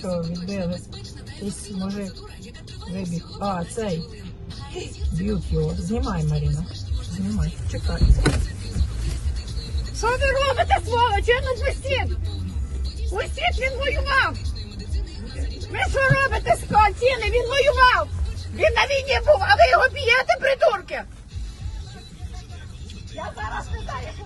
що відбили. Якийсь може, вибіг. А, цей. Б'ють його. Знімай, Маріна. Знімай. Чекай. Що ви робите, сволочі? Ну пустіть! Пустіть, він воював! Ви що робите, скотіни? Він воював! Він на війні був, а ви його б'єте, придурки! Я зараз не знаю, що